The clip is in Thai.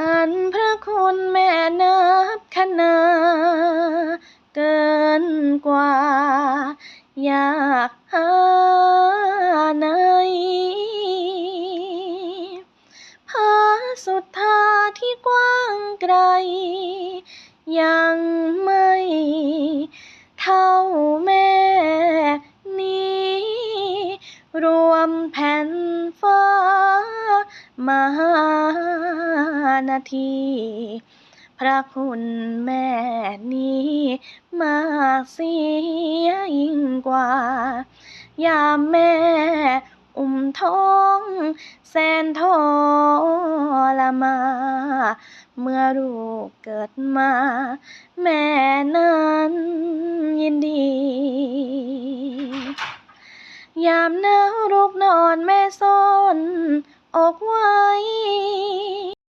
อันพระคุณแม่นับคณาเกินกว่า อยากหาไหนผาสุดทาที่กว้างไกล ยังไม่เท่าแม่นี้ รวมแผ่นฟ้ามหา นาที พระคุณแม่นี้มากเสียยิ่งกว่า ยามแม่อุ้มท้องแสนทรมา เมื่อลูกเกิดมา แม่นั้นยินดี ยามหนาวลูกนอนแม่ซ่อนอกไว้